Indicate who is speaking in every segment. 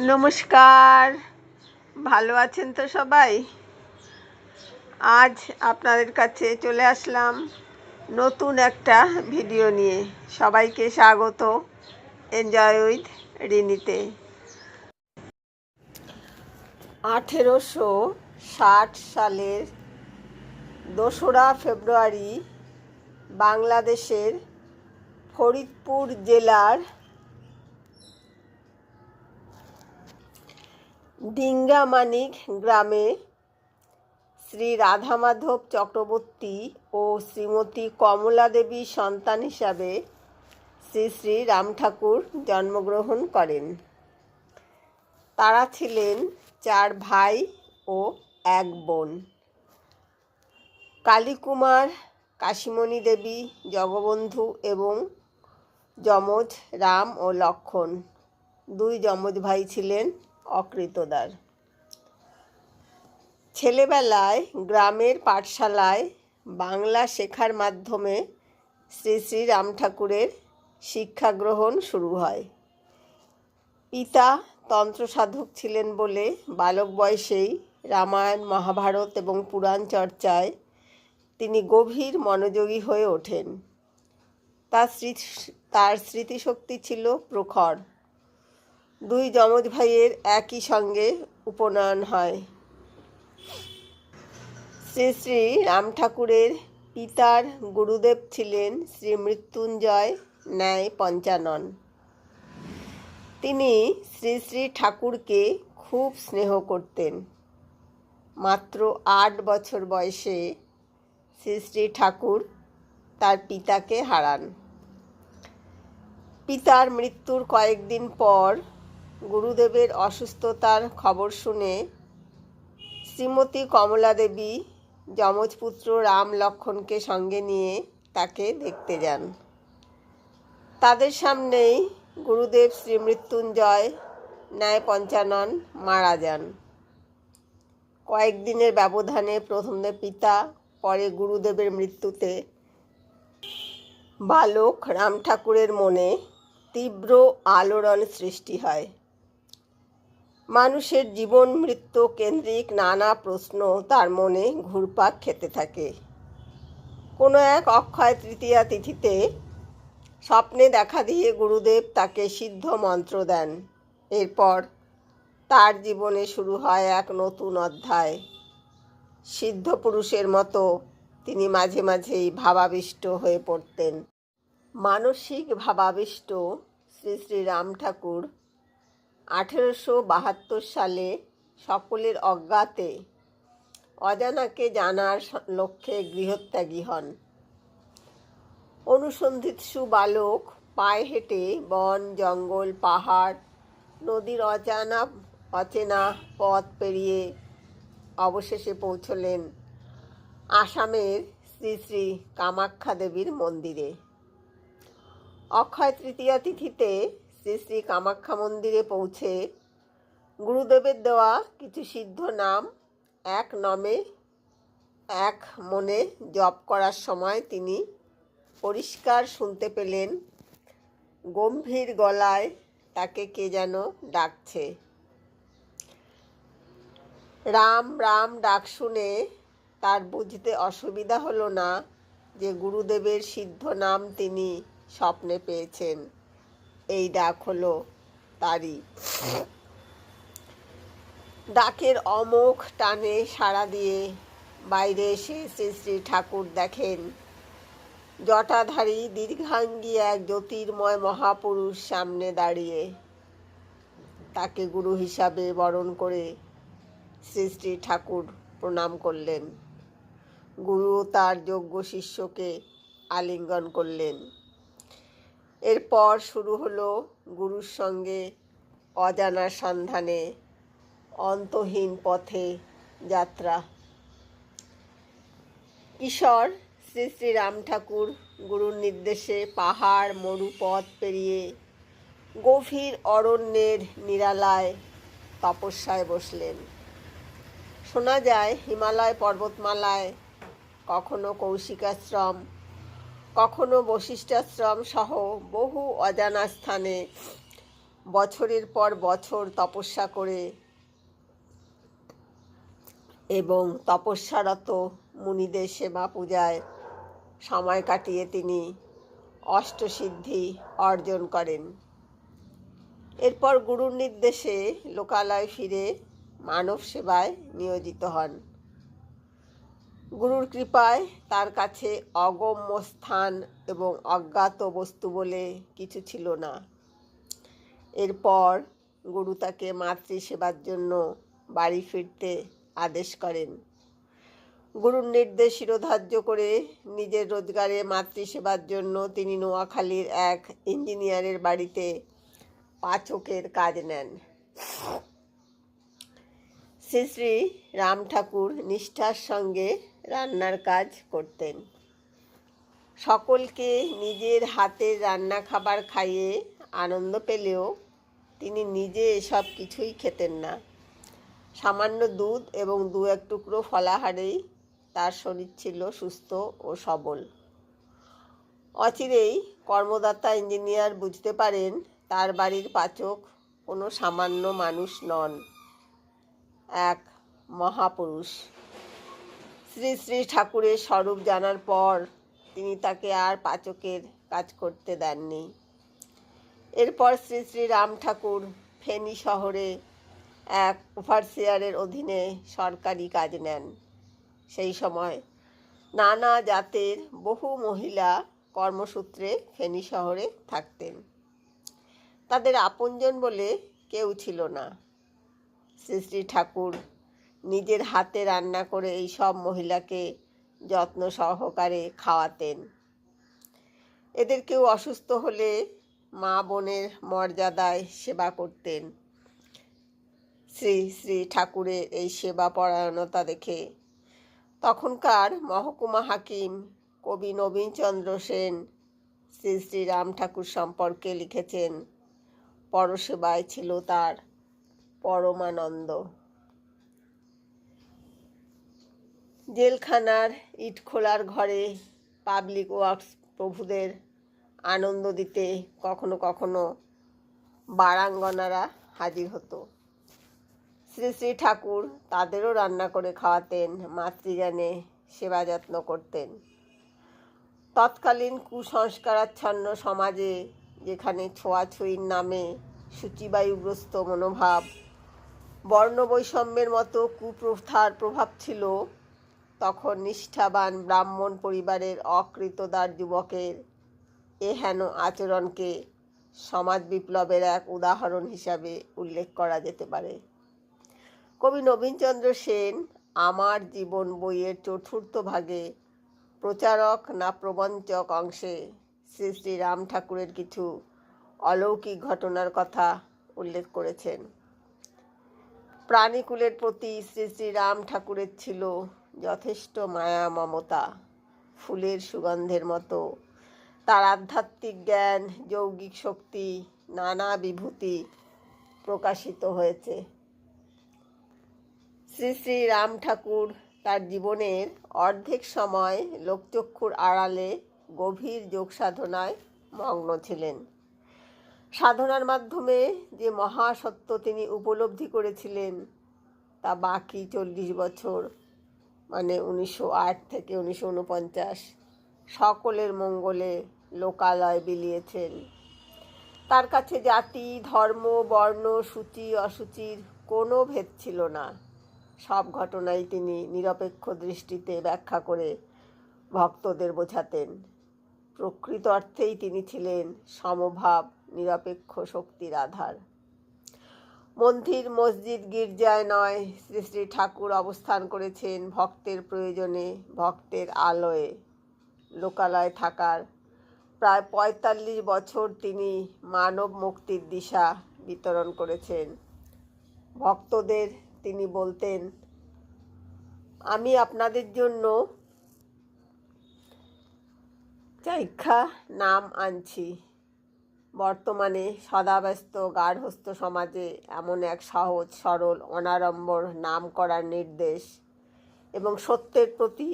Speaker 1: নমস্কার। ভালো আছেন তো সবাই? আজ আপনাদের কাছে চলে আসলাম নতুন একটা ভিডিও নিয়ে। সবাইকে স্বাগত এনজয় উইথ রিনিতে। আঠেরোশো ষাট সালের দোসরা ফেব্রুয়ারি বাংলাদেশের ফরিদপুর জেলার ডিঙ্গামানিক গ্রামে শ্রী রাধামাধব চক্রবর্তী ও শ্রীমতী কমলা দেবী সন্তান হিসাবে শ্রী শ্রী রাম ঠাকুর জন্মগ্রহণ করেন। তারা ছিলেন চার ভাই ও এক বোন। কালীকুমার, কাশিমণি দেবী, জগবন্ধু এবং যমজ, রাম ও লক্ষণ। দুই যমজ ভাই ছিলেন। অকৃতদার। ছেলেবেলায় গ্রামের পাঠশালায় বাংলা শেখার মাধ্যমে শ্রী শ্রী রাম ঠাকুরের শিক্ষা গ্রহণ শুরু হয়। পিতা তন্ত্র সাধক ছিলেন বলে বালক বয়সেই রামায়ণ, মহাভারত এবং পুরাণ চর্চায় তিনি গভীর মনোযোগী হয়ে ওঠেন। তার স্মৃতি, তার স্মৃতিশক্তি ছিল প্রখর। দুই যমজ ভাইয়ের একই সঙ্গে উপনয়ন হয়। শ্রী শ্রী রাম ঠাকুরের পিতার গুরুদেব ছিলেন শ্রী মৃত্যুঞ্জয় ন্যায় পঞ্চানন। তিনি শ্রী শ্রী ঠাকুরকে খুব স্নেহ করতেন। মাত্র আট বছর বয়সে শ্রী শ্রী ঠাকুর তার পিতাকে হারান। পিতার মৃত্যুর কয়েকদিন পর গুরুদেবের অসুস্থতার খবর শুনে শ্রীমতী কমলা দেবী যমজপুত্র রাম লক্ষণকে সঙ্গে নিয়ে তাকে দেখতে যান। তাদের সামনেই গুরুদেব শ্রী মৃত্যুঞ্জয় ন্যায় পঞ্চানন মারা যান। কয়েকদিনের ব্যবধানে প্রথমে পিতা, পরে গুরুদেবের মৃত্যুতে বালক রাম ঠাকুরের মনে তীব্র আলোড়ন সৃষ্টি হয়। মানুষের জীবন মৃত্যু কেন্দ্রিক নানা প্রশ্ন তার মনে ঘুরপাক খেতে থাকে। কোনো এক অক্ষয় তৃতীয়া তিথিতে স্বপ্নে দেখা দিয়ে গুরুদেব তাকে সিদ্ধ মন্ত্র দেন। এরপর তার জীবনে শুরু হয় এক নতুন অধ্যায়। সিদ্ধ পুরুষের মতো তিনি মাঝে মাঝেই ভাবাবিষ্ট হয়ে পড়তেন। মানসিক ভাবাবিষ্ট শ্রী শ্রী রাম ঠাকুর আঠেরোশো বাহাত্তর সালে সকলের অজ্ঞাতে অজানাকে জানার লক্ষ্যে গৃহত্যাগী হন। অনুসন্ধিৎসু বালক পায়ে হেঁটে বন, জঙ্গল, পাহাড়, নদীর অজানা, অচেনা পথ পেরিয়ে অবশেষে পৌঁছলেন আসামের শ্রী শ্রী কামাখ্যা দেবীর মন্দিরে। অক্ষয় তৃতীয়া তিথিতে শ্রী শ্রী কামাখ্যা মন্দিরে পৌঁছে গুরুদেবের দেওয়া কিছু সিদ্ধ নাম, এক নমে, এক মনে জপ করার সময় তিনি পরিষ্কার শুনতে পেলেন, গম্ভীর গলায় তাকে কে যেন ডাকছে। রাম রাম ডাক শুনে তার বুঝতে অসুবিধা হলো না যে গুরুদেবের সিদ্ধ নাম তিনি স্বপ্নে পেয়েছেন। এই ডাক হলো তারই ডাকের অমোঘ টানে সাড়া দিয়ে বাইরে এসে শ্রী শ্রী ঠাকুর দেখেন। জটাধারী দীর্ঘাঙ্গী এক জ্যোতির্ময় মহাপুরুষ সামনে দাঁড়িয়ে তাকে গুরু হিসাবে বরণ করে শ্রী শ্রী ঠাকুর প্রণাম করলেন। গুরু তার যোগ্য শিষ্যকে আলিঙ্গন করলেন। এরপর শুরু হলো গুরুর সঙ্গে অজানা সন্ধানে অন্তহীন পথে যাত্রা। ঈশ্বর শ্রী শ্রী রাম ঠাকুর গুরুর নির্দেশে পাহাড়, মরুপথ পেরিয়ে গভীর অরণ্যের নিরালায় তপস্যায় বসলেন। শোনা যায়, হিমালয় পর্বতমালায় কখনো কৌশিকাশ্রম কখনো বশিষ্ঠাশ্রম সহ বহু অজানা স্থানে বছরের পর বছর তপস্যা করে এবং তপস্যারত মুনিদের সেবা পূজায় সময় কাটিয়ে তিনি অষ্টসিদ্ধি অর্জন করেন। এরপর গুরুর নির্দেশে লোকালয় ফিরে মানব সেবায় নিয়োজিত হন। গুরুর কৃপায় তার কাছে অগম্য স্থান এবং অজ্ঞাত বস্তু বলে কিছু ছিল না। এরপর গুরু তাকে মাতৃ সেবার জন্য বাড়ি ফিরতে আদেশ করেন। গুরুর নির্দেশ শিরোধার্য করে নিজের রোজগারে মাতৃসেবার জন্য তিনি নোয়াখালীর এক ইঞ্জিনিয়ারের বাড়িতে পাচকের কাজ নেন। শ্রী শ্রী রাম ঠাকুর নিষ্ঠার সঙ্গে রান্নার কাজ করতেন। সকলকে নিজের হাতের রান্না খাবার খাইয়ে আনন্দ পেলেও তিনি নিজে এসব কিছুই খেতেন না। সামান্য দুধ এবং দু এক টুকরো ফলাহারেই তার শরীর ছিল সুস্থ ও সবল। অচিরেই কর্মদাতা, ইঞ্জিনিয়ার বুঝতে পারেন তার বাড়ির পাচক কোনো সামান্য মানুষ নন, এক মহাপুরুষ। শ্রী শ্রী ঠাকুরের স্বরূপ জানার পর তিনি তাকে আর পাচকের কাজ করতে দেননি। এরপর শ্রী শ্রী রাম ঠাকুর ফেনী শহরে এক ওভারসিয়ারের অধীনে সরকারি কাজ নেন। সেই সময় নানা জাতের বহু মহিলা কর্মসূত্রে ফেনী শহরে থাকতেন। তাদের আপনজন বলে কেউ ছিল না। শ্রী শ্রী ঠাকুর নিজের হাতে রান্না করে এই সব মহিলাকে যত্ন সহকারে খাওয়াতেন। এদের কেউ অসুস্থ হলে মা বোনের মর্যাদায় সেবা করতেন। শ্রী শ্রী ঠাকুরের এই সেবা পরায়ণতা দেখে তখনকার মহকুমা হাকিম কবি নবীনচন্দ্র সেন শ্রী শ্রী রাম ঠাকুর সম্পর্কে লিখেছেন, পরসেবায় ছিল তার পরমানন্দ। জেলখানার ইটখোলার ঘরে পাবলিক ওয়ার্কস প্রভুদের আনন্দ দিতে কখনো কখনো বারাঙ্গনারা হাজির হতো। শ্রী শ্রী ঠাকুর তাদেরও রান্না করে খাওয়াতেন মাতৃজ্ঞানে সেবা যত্ন করতেন। তৎকালীন কুসংস্কারাচ্ছন্ন সমাজে যেখানে ছোঁয়াছুঁয়ির নামে সূচিবায়ুগ্রস্ত মনোভাব, বর্ণবৈষম্যের মতো কুপ্রথার প্রভাব ছিল তখন নিষ্ঠাবান ব্রাহ্মণ পরিবারের অকৃতদার যুবকের এ হেন আচরণকে সমাজ বিপ্লবের এক উদাহরণ হিসাবে উল্লেখ করা যেতে পারে। কবি নবীনচন্দ্র সেন, আমার জীবন বইয়ের চতুর্থ ভাগে প্রচারক না প্রবঞ্চক অংশে শ্রী শ্রী রাম ঠাকুরের কিছু অলৌকিক ঘটনার কথা উল্লেখ করেছেন। প্রাণীকুলের প্রতি শ্রী শ্রী রাম ঠাকুরের ছিল যথেষ্ট মায়া, মমতা, ফুলের সুগন্ধের মতো। তার আধ্যাত্মিক জ্ঞান, যৌগিক শক্তি, নানা বিভূতি প্রকাশিত হয়েছে। শ্রী শ্রী রাম ঠাকুর তার জীবনের অর্ধেক সময় লোকচক্ষুর আড়ালে গভীর যোগ সাধনায় মগ্ন ছিলেন। সাধনার মাধ্যমে যে মহাসত্য তিনি উপলব্ধি করেছিলেন, তা বাকি চল্লিশ বছর মানে উনিশশো আট থেকে উনিশশো উনপঞ্চাশ সকলের মঙ্গলে লোকালয় বিলিয়েছেন। তার কাছে জাতি, ধর্ম, বর্ণ, সূচি, অসুচির কোনো ভেদ ছিল না। সব ঘটনাই তিনি নিরপেক্ষ দৃষ্টিতে ব্যাখ্যা করে ভক্তদের বোঝাতেন। প্রকৃত অর্থেই তিনি ছিলেন সমভাব, নিরপেক্ষ শক্তির আধার। মন্দির, মসজিদ, গির্জায় নয়। শ্রী শ্রী ঠাকুর অবস্থান করেছেন ভক্তের প্রয়োজনে, ভক্তের আলোয়। লোকালয় থাকার প্রায় পঁয়তাল্লিশ বছর তিনি মানব মুক্তির দিশা বিতরণ করেছেন। ভক্তদের তিনি বলতেন, আমি আপনাদের জন্য চাইক্ষা নাম আনছি। বর্তমানে সদাব্যস্ত গার্হস্থ সমাজে এমন এক সহজ, সরল, অনাড়ম্বর নাম করার নির্দেশ এবং সত্যের প্রতি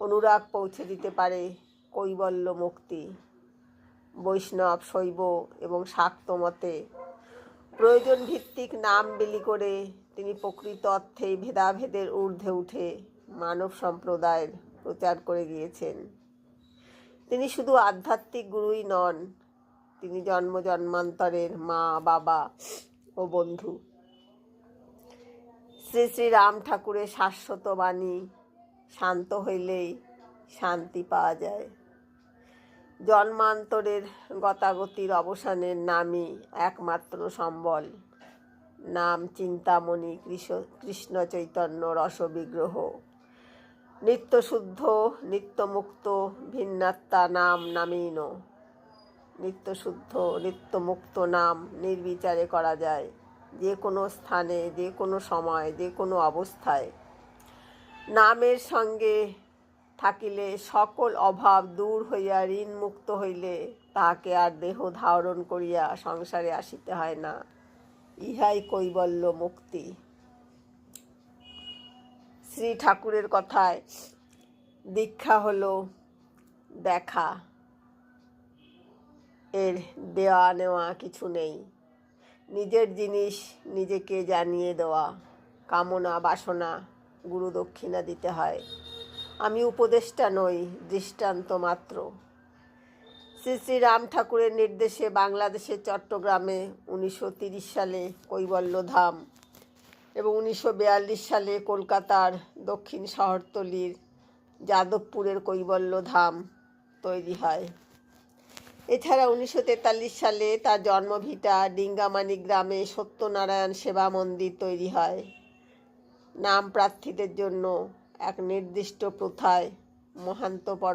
Speaker 1: অনুরাগ পৌঁছে দিতে পারে কৈবল্য মুক্তি। বৈষ্ণব শৈব এবং শাক্ত মতে প্রয়োজন ভিত্তিক নাম বিলি করে তিনি প্রকৃত অর্থেই ভেদাভেদের ঊর্ধ্বে উঠে মানব সম্প্রদায়ের প্রচার করে গিয়েছেন। তিনি শুধু আধ্যাত্মিক গুরুই নন তিনি জন্ম জন্মান্তরের মা, বাবা ও বন্ধু। শ্রী শ্রী রাম ঠাকুরের শাশ্বত বাণী শান্ত হইলেই শান্তি পাওয়া যায়। জন্মান্তরের গতাগতির অবসানের নামই একমাত্র সম্বল। নাম চিন্তামণি কৃষ্ণ কৃষ্ণ চৈতন্য রসবিগ্রহ। নিত্যশুদ্ধ, নিত্যমুক্ত, ভিন্নাত্মা নাম নামীন। নিত্যশুদ্ধ, নিত্যমুক্ত নাম নির্বিচারে করা যায় যে কোনো স্থানে, যে কোনো সময়, যে কোনো অবস্থায়। নামের সঙ্গে থাকিলে সকল অভাব দূর হইয়া ঋণ মুক্ত হইলে তাহাকে আর দেহ ধারণ করিয়া সংসারে আসিতে হয় না। ইহাই কৈবল্য মুক্তি। শ্রী ঠাকুরের কথায় দীক্ষা হলো দেখা। এর দেওয়া নেওয়া কিছু নেই। নিজের জিনিস নিজেকে জানিয়ে দেওয়া, কামনা, বাসনা গুরু দক্ষিণা দিতে হয়। আমি উপদেষ্টা নই, দৃষ্টান্ত মাত্র। শ্রী শ্রী রাম ঠাকুরের নির্দেশে বাংলাদেশের চট্টগ্রামে উনিশশো সালে কৈবল্য ধাম এবং উনিশশো বিয়াল্লিশ সালে কলকাতার দক্ষিণ শহরতলির যাদবপুরের কৈবল্য ধাম তৈরি হয়। এছাড়া উনিশশো তেতাল্লিশ সালে তার জন্মভিটা ডিঙ্গামানি গ্রামে সত্যনারায়ণ সেবা মন্দির তৈরি হয়। নাম প্রার্থীদের জন্য এক নির্দিষ্ট প্রথায় মহান্ত